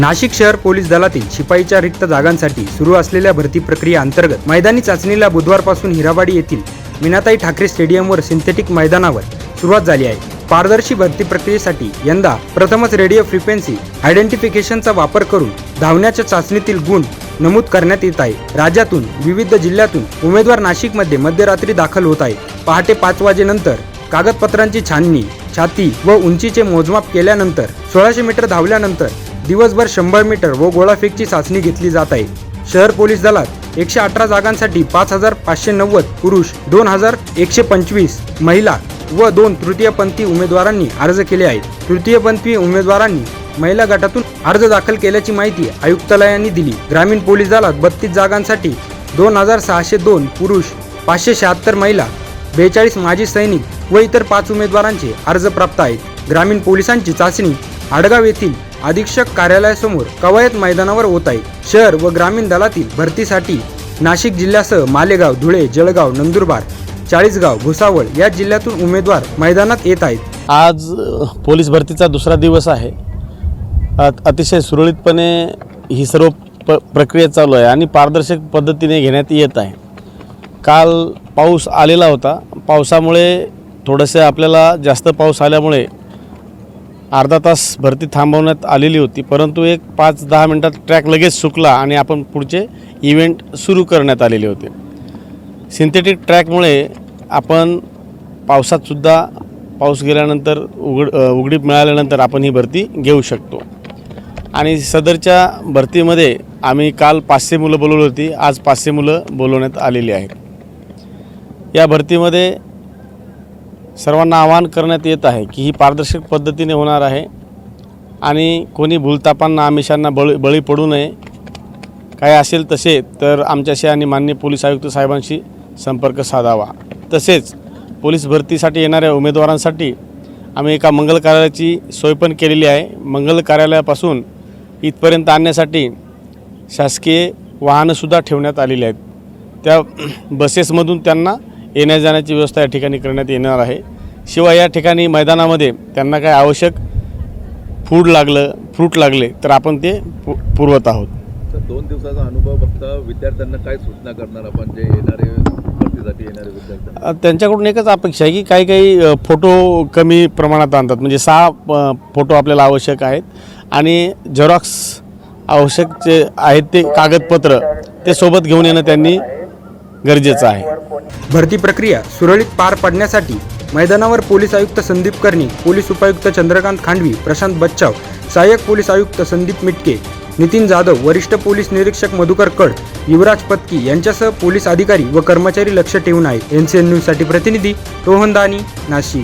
नाशिक शहर पोलीस दलातील शिपाईच्या रिक्त जागांसाठी सुरू असलेल्या भरती प्रक्रिया अंतर्गत मैदानी चाचणीला बुधवारपासून हिराबाडी येथील मीनाताई ठाकरे स्टेडियमवर सिंथेटिक मैदानावर सुरुवात झाली आहे. पारदर्शी भरती प्रक्रियेसाठी यंदा प्रथमच रेडिओ फ्रिक्वेन्सी आयडेंटिफिकेशनचा वापर करून धावण्याच्या चाचणीतील गुण नमूद करण्यात येत आहे. राज्यातून विविध जिल्ह्यातून उमेदवार नाशिकमध्ये मध्यरात्री दाखल होत आहे पहाटे पाच वाजेनंतर कागदपत्रांची छाननी छाती व उंचीचे मोजमाप केल्यानंतर सोळाशे मीटर धावल्यानंतर दिवसभर शंभर मीटर व गोळाफेकची चाचणी घेतली जात आहे. शहर पोलीस दलात एकशे अठरा जागांसाठी पाच हजार पाचशे नव्वद पुरुष दोन हजार एकशे पंचवीस महिला व दोन तृतीयपंथी उमेदवारांनी अर्ज केले आहेत. तृतीयपंथी उमेदवारांनी महिला गटातून अर्ज दाखल केल्याची माहिती आयुक्तालयाने दिली. ग्रामीण पोलीस दलात बत्तीस जागांसाठी दोन हजार सहाशे दोन पुरुष पाचशे शहात्तर महिला बेचाळीस माजी सैनिक व इतर पाच उमेदवारांचे अर्ज प्राप्त आहेत. ग्रामीण पोलिसांची चाचणी आडगाव येथील अधीक्षक कार्यालयासमोर कवायत मैदानावर होत आहे शहर व ग्रामीण दलातील भरतीसाठी नाशिक जिल्ह्यासह मालेगाव धुळे जळगाव नंदुरबार चाळीसगाव भुसावळ या जिल्ह्यातून उमेदवार मैदानात येत आहेत. आज पोलीस भरतीचा दुसरा दिवस आहे. अतिशय सुरळीतपणे ही सर्व प प्रक्रिया चालू आहे आणि पारदर्शक पद्धतीने घेण्यात येत आहे. काल पाऊस आलेला होता. पावसामुळे थोडंसं आपल्याला जास्त पाऊस आल्यामुळे अर्धा तास भरती थांबवण्यात आलेली होती परंतु एक पाच दहा मिनटात ट्रॅक लगेच सुकला आणि आपण पुढचे इव्हेंट सुरू करण्यात आलेले होते. सिंथेटिक ट्रॅकमुळे आपण पावसातसुद्धा पाऊस गेल्यानंतर उघड उघडीप मिळाल्यानंतर आपण ही भरती घेऊ शकतो. आणि सदरच्या भरतीमध्ये आम्ही काल पाचशे मुलं बोलवली होती आज पाचशे मुलं बोलवण्यात आलेली आहेत. या भरतीमध्ये सर्वांना आवाहन करण्यात येत आहे की ही पारदर्शक पद्धतीने होणार आहे आणि कोणी भूलतापांना आमिषांना बळी बळी पडू नये. काय असेल तसे तर आमच्याशी आणि मान्य पोलीस आयुक्त साहेबांशी संपर्क साधावा. तसेच पोलीस भरतीसाठी येणाऱ्या उमेदवारांसाठी आम्ही एका मंगल कार्यालयाची सोय पण केलेली आहे. मंगल कार्यालयापासून इथपर्यंत आणण्यासाठी शासकीय वाहनंसुद्धा ठेवण्यात आलेली आहेत. त्या बसेसमधून त्यांना येण्या जाण्याची व्यवस्था या ठिकाणी करण्यात येणार आहे. शिवाय या ठिकाणी मैदानामध्ये त्यांना काय आवश्यक फूड लागलं फ्रूट लागले तर आपण ते पु पुरवत आहोत. तर दोन दिवसाचा अनुभव बघता विद्यार्थ्यांना काय सूचना करणार आपण जे येणारे त्यांच्याकडून एकच अपेक्षा आहे की काही काही फोटो कमी प्रमाणात आणतात. म्हणजे सहा फोटो आपल्याला आवश्यक आहेत आणि झेरॉक्स आवश्यक जे आहेत ते कागदपत्र ते सोबत घेऊन येणं त्यांनी गरजेचं आहे. भरती प्रक्रिया सुरळीत पार पाडण्यासाठी मैदानावर पोलीस आयुक्त संदीप कर्णी पोलीस उपायुक्त चंद्रकांत खांडवी प्रशांत बच्चाव सहाय्यक पोलीस आयुक्त संदीप मिटके नितीन जाधव वरिष्ठ पोलीस निरीक्षक मधुकर कड युवराज पत्की यांच्यासह पोलीस अधिकारी व कर्मचारी लक्ष ठेवून आहेत. एन सी एन न्यूजसाठी प्रतिनिधी रोहन दानी नाशिक.